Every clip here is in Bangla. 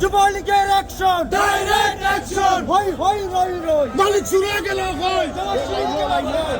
যুবলীগের অ্যাকশন ডাইরেক্ট অ্যাকশন হই হই রই রই! মালিক শুরু গেল কই জয় শহীদকে ভাই রই।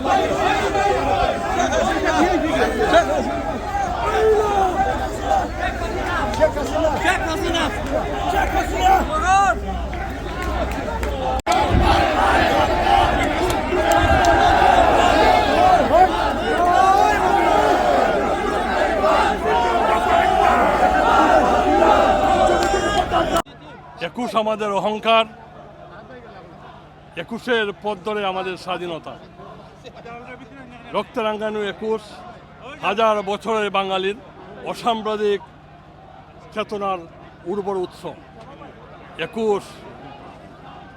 একুশ আমাদের অহংকার, একুশের পথ ধরে আমাদের স্বাধীনতা। রক্তরাঙ্গানু একুশ, হাজার বছরের বাঙালির অসাম্প্রদায়িক চেতনার উর্বর উৎস। একুশ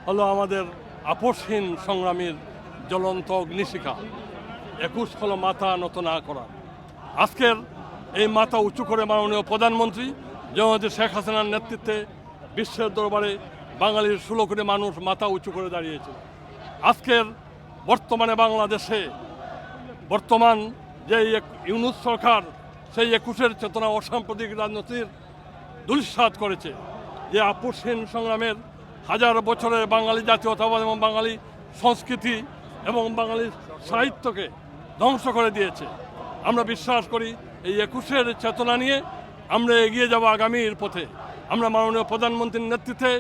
হলো আমাদের আপোষহীন সংগ্রামীর জ্বলন্ত অগ্নিশিখা। একুশ হলো মাথা নত না করা। আজকের এই মাথা উঁচু করে মাননীয় প্রধানমন্ত্রী জনতি শেখ হাসিনার নেতৃত্বে বিশ্বের দরবারে বাঙালির ষোলো মানুষ মাথা উঁচু করে দাঁড়িয়েছে আজকের বর্তমানে বাংলাদেশে বর্তমান যে ইউনুস সরকার, সেই একুশের চেতনা অসাম্প্রদায়িক রাজনীতির দুলিশ্বাত করেছে যে আপোষহীন সংগ্রামের হাজার বছরের বাঙালি জাতীয়তাবাদ এবং বাঙালি সংস্কৃতি এবং বাঙালি সাহিত্যকে ধ্বংস করে দিয়েছে। আমরা বিশ্বাস করি এই একুশের চেতনা নিয়ে আমরা এগিয়ে যাব আগামীর পথে। আমরা মাননীয় প্রধানমন্ত্রীর নেতৃত্বে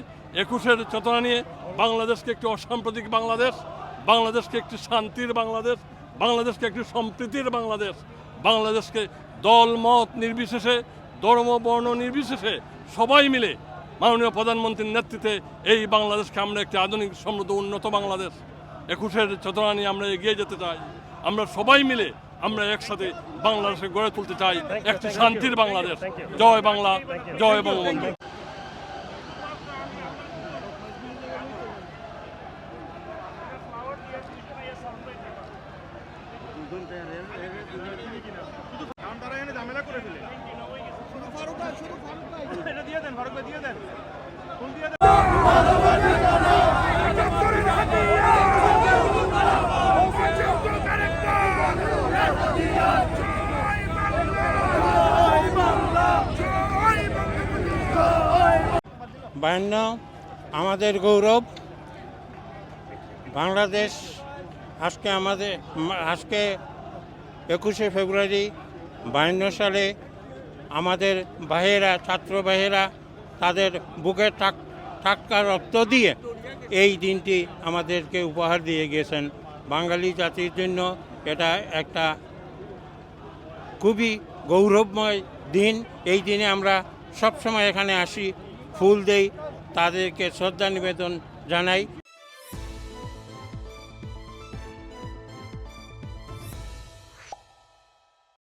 একুশের চেতনা নিয়ে বাংলাদেশকে একটি অসাম্প্রতিক বাংলাদেশ, বাংলাদেশকে একটি শান্তির বাংলাদেশ, বাংলাদেশকে একটি সম্প্রীতির বাংলাদেশ, বাংলাদেশকে দল, মত নির্বিশেষে, ধর্ম, বর্ণ নির্বিশেষে সবাই মিলে মাননীয় প্রধানমন্ত্রীর নেতৃত্বে এই বাংলাদেশকে আমরা একটি আধুনিক সমৃদ্ধ উন্নত বাংলাদেশ। একুশের চেতনা নিয়ে আমরা এগিয়ে যেতে চাই। আমরা সবাই মিলে আমরা একসাথে বাংলাদেশে গড়ে তুলতে চাই। একটি শান্তির বাংলাদেশ। জয় বাংলা জয় বঙ্গবন্ধু। বায়ান্ন, আমাদের গৌরব। বাংলাদেশ, আজকে আমাদের, আজকে একুশে ফেব্রুয়ারি বায়ান্ন সালে আমাদের বাহেরা ছাত্র বাহেরা তাদের বুকে টাক টাটকা রক্ত দিয়ে এই দিনটি আমাদেরকে উপহার দিয়ে গেছেন। বাঙালি জাতির জন্য এটা একটা খুবই গৌরবময় দিন। এই দিনে আমরা সবসময় এখানে আসি। ফুল দেই তাদেরকে শ্রদ্ধা নিবেদন জানাই।